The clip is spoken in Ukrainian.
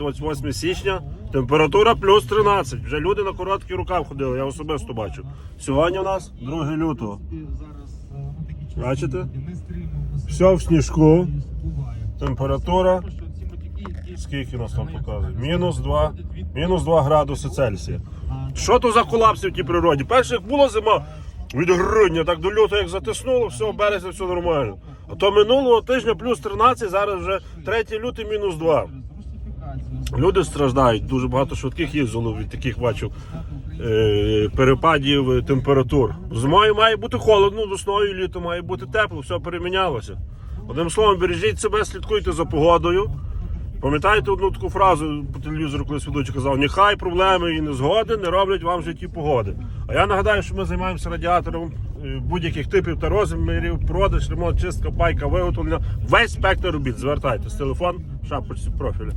28 січня, температура плюс 13. Вже люди на коротких руках ходили, я особисто бачу. Сьогодні у нас 2 лютого. Бачите? Все в сніжку. Температура. Скільки нас там показує? Мінус 2, мінус 2 градуси Цельсія. Що то за колапси в тій природі? Перше, як була зима від грудня, так до лютого як затиснуло, все, в березні все нормально. А то минулого тижня плюс 13, зараз вже 3 лютий мінус 2. Люди страждають, дуже багато швидких їздило від таких бачу е, перепадів е, температур. Зимою має бути холодно, весною літо має бути тепло, все перемінялося. Одним словом, бережіть себе, слідкуйте за погодою. Пам'ятаєте одну таку фразу по телевізору, колись ведучий казав, нехай проблеми і незгоди не роблять вам в житті погоди. А я нагадаю, що ми займаємося радіатором е, будь-яких типів та розмірів, продаж, ремонт, чистка, пайка, виготовлення. Весь спектр робіт. Звертайтесь. Телефон в шапочці профіля.